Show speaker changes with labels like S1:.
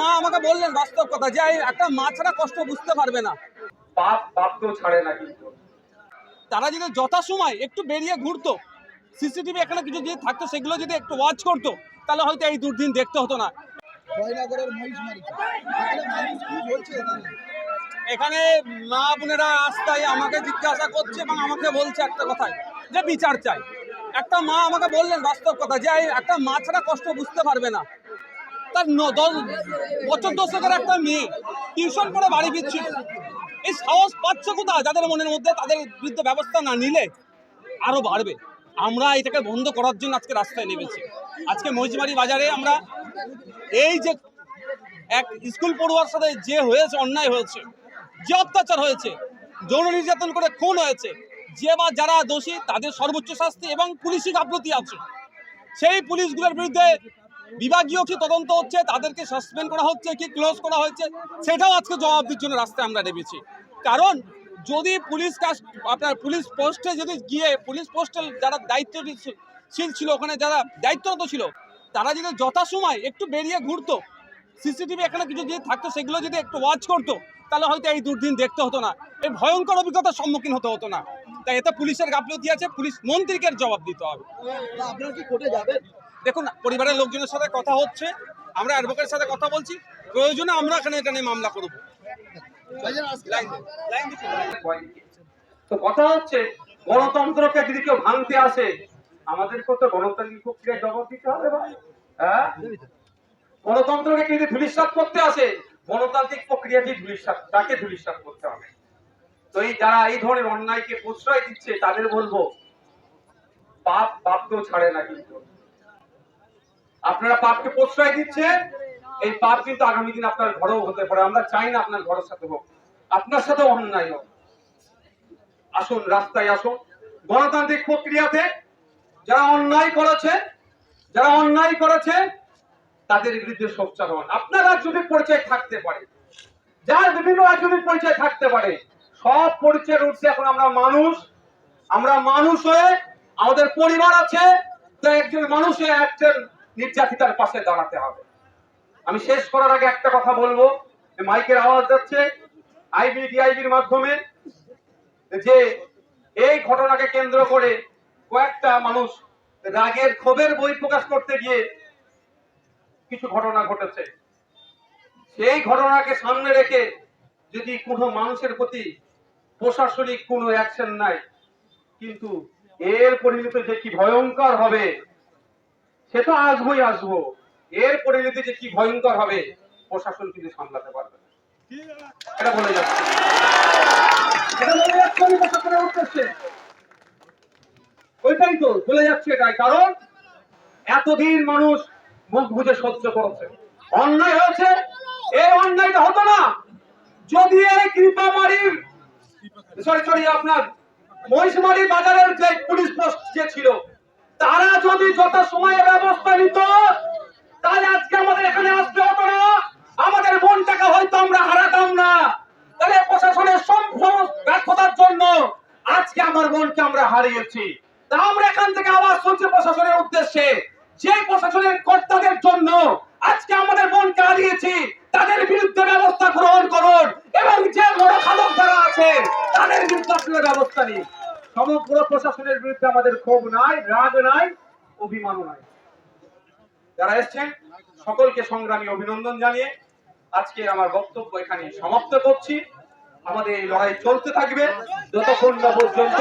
S1: মা আমাকে বললেন বাস্তব কথা যে একটা মা ছাড়া কষ্ট বুঝতে পারবে না।
S2: পাপ পাপ ছাড়ে না কিন্তু।
S1: তারা যদি যথাসময় একটু বেরিয়ে ঘুরতো সিসিটিভি এখানে কিছু যদি থাকতো সেগুলো যদি একটু ওয়াচ করতো তাহলে হয়তো এই দুর্দিন দেখতে হতো না।
S3: এখানে
S1: মা বোনেরা রাস্তায় আমাকে জিজ্ঞাসা করছে এবং আমাকে বলছে একটা কথাই যে বিচার চাই। একটা মা আমাকে বললেন বাস্তব কথা যে একটা মা ছাড়া কষ্ট বুঝতে পারবে না। তার দশ, বছর দশকের একটা মেয়ে, টিউশন করে বাড়ি ফিরছিল এই সাহস পাচ্ছে কোথায়? যাদের মনের মধ্যে তাদের বিরুদ্ধে ব্যবস্থা না নিলে আরও বাড়বে। আমরা এটাকে বন্ধ করার জন্য আজকে রাস্তায় নেমেছি। আজকে মহিষবাড়ি বাজারে আমরা এই যে এক স্কুল পড়ুয়ার সাথে যে হয়েছে, অন্যায় হয়েছে, যে অত্যাচার হয়েছে, যৌন নির্যাতন করে খুন হয়েছে, যে বা যারা দোষী, তাদের সর্বোচ্চ শাস্তি এবং পুলিশি গাফলতি আছে। সেই পুলিশগুলোর বিরুদ্ধে বিভাগীয় কি তদন্ত হচ্ছে? তাদেরকে সাসপেন্ড করা হচ্ছে কি ক্লোজ করা হয়েছে? সেটাও আজকে জবাবদির জন্য রাস্তায় আমরা নেমেছি। কারণ যদি পুলিশ কাজ আপনার পুলিশ পোস্টে যদি গিয়ে পুলিশ পোস্টে যারা দায়িত্বশীল ছিল, ওখানে যারা দায়িত্বরত ছিল, তারা যদি যথাসময় একটু বেরিয়ে ঘুরতো সিসিটিভি এখানে কিছু যদি থাকতো, সেগুলো যদি একটু ওয়াচ করতো, তাহলে হয়তো এই দুর্দিন দেখতে হতো না। এই ভয়ঙ্কর অভিজ্ঞতার সম্মুখীন হতে হতো না। তাই এতে পুলিশের গাফলতি আছে, পুলিশ মন্ত্রীকে জবাব দিতে হবে।
S3: আপনারা কি কোর্টে যাবেন?
S1: দেখুন পরিবারের লোকজনের সাথে কথা হচ্ছে আমরা অ্যাডভোকেটের সাথে কথা বলছি প্রয়োজনে আমরা এখানে এটা নিয়ে মামলা করব।
S3: ভাইজান আজকে
S1: লাইন লাইন দিচ্ছি।
S2: তো কথা হচ্ছে গণতন্ত্রকে যদি কেউ ভাঙতে আসে আমাদেরকে তো গণতান্ত্রিক প্রক্রিয়ায় জবাব দিতে হবে ভাই। হ্যাঁ? গণতন্ত্রকে যদি করতে আসে গণতান্ত্রিক প্রক্রিয়াটি ধুলিস্বাদ তাকে ধুলিস্বাদ করতে হবে। তো এই যারা এই ধরনের অন্যায়কে প্রশ্রয় দিচ্ছে তাদের বলব পাপ পাপ কেউ ছাড়ে না কিন্তু। আপনারা পাপকে প্রশ্রয় দিচ্ছে এই পাপ কিন্তু আগামী দিন আপনার ঘরেও হতে পারে। আমরা চাই না আপনার ঘরের সাথে হোক, আপনার সাথেও অন্যায় হোক। আসুন, রাস্তায় আসুন। গণতান্ত্রিক প্রক্রিয়াতে যারা অন্যায় করেছে, যারা অন্যায় করেছে, তাদের বিরুদ্ধে সোচ্চার হন। আপনার রাজনৈতিক পরিচয় থাকতে পারে। যার বিভিন্ন রাজনৈতিক পরিচয় থাকতে পারে, সব পরিচয়ের উঠছে এখন আমরা মানুষ। আমরা মানুষ হয়ে আমাদের পরিবার আছে একজন মানুষ হয়ে একজন নির্যাতিতার পাশে দাঁড়াতে হবে। আমি শেষ করার আগে একটা কথা বলব। মাইকের আওয়াজ যাচ্ছে আইবি, ডিআইবির মাধ্যমে যে এই ঘটনাকে কেন্দ্র করে কয়েকটা মানুষ রাগের ক্ষোভের বই প্রকাশ করতে গিয়ে কিছু ঘটনা ঘটেছে। সেই ঘটনাকে সামনে রেখে যদি কোনো মানুষের প্রতি প্রশাসনিক কোনো অ্যাকশন নাই, কিন্তু এর পরিণতি যে কি ভয়ঙ্কর হবে। সে তো আসবোই আসব। এর পরিণতি যে কি ভয়ঙ্কর হবে, প্রশাসন কিন্তু সামলাতে পারবে না। এটা বলে যাচ্ছে। ওইটাই তো যাচ্ছে এটাই। কারণ এতদিন মানুষ মুখ বুঝে সহ্য করেছে। অন্যায় হয়েছে এই অন্যায়টা হতো না। যদি এই কৃপামারির সরি সরি আপনার মহিষমারি বাজারের যে পুলিশ পোস্ট যে ছিল তারা যদি যত সময়ে ব্যবস্থা নিত, তাহলে আজকে আমাদের এখানে আসতে হতো না। আমাদের বোনটাকে হয়তো আমরা হারাতাম না। তাহলে প্রশাসনের ব্যর্থতার জন্য আজকে আমার বোনকে আমরা হারিয়েছি। তা আমরা এখান থেকে আওয়াজ শুনছি প্রশাসনের উদ্দেশ্যে। যে প্রশাসনের কর্তাদের জন্য আজকে আমাদের বোনকে হারিয়েছি, তাদের বিরুদ্ধে ব্যবস্থা গ্রহণ করুন। এবং যে বড় খালক যারা আছে তাদের বিরুদ্ধে ব্যবস্থা নিন। সমগ্র প্রশাসনের বিরুদ্ধে আমাদের ক্ষোভ নাই রাগ নাই অভিমানও নাই যারা এসছেন সকলকে সংগ্রামী অভিনন্দন জানিয়ে আজকে আমার বক্তব্য এখানে সমাপ্ত করছি আমাদের এই লড়াই চলতে থাকবে যতক্ষণ না পর্যন্ত